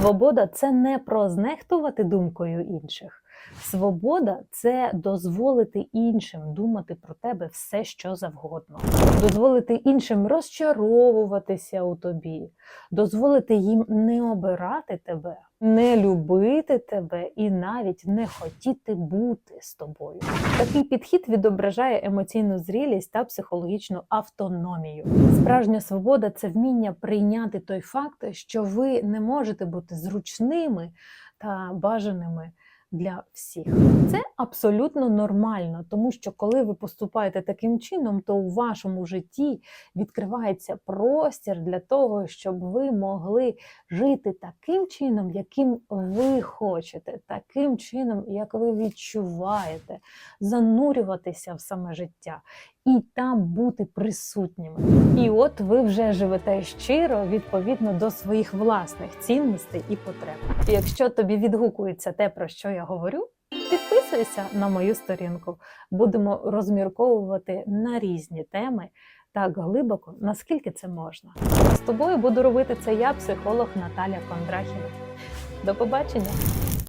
Свобода це не про знехтувати думкою інших. Свобода це дозволити іншим думати про тебе все, що завгодно, дозволити іншим розчаровуватися у тобі, дозволити їм не обирати тебе, не любити тебе і навіть не хотіти бути з тобою. Такий підхід відображає емоційну зрілість та психологічну автономію. Справжня свобода це вміння прийняти той факт, що ви не можете бути зручними та бажаними для всіх. Це абсолютно нормально, тому що коли ви поступаєте таким чином, то у вашому житті відкривається простір для того, щоб ви могли жити таким чином, яким ви хочете, таким чином, як ви відчуваєте, занурюватися в саме життя і там бути присутніми. І от ви вже живете щиро відповідно до своїх власних цінностей і потреб. І Якщо тобі відгукується те, про що говорю, підписуйся на мою сторінку. Будемо розмірковувати на різні теми так глибоко, наскільки це можна. З тобою буду робити це я, психолог Наталя Кондрахіна. До побачення!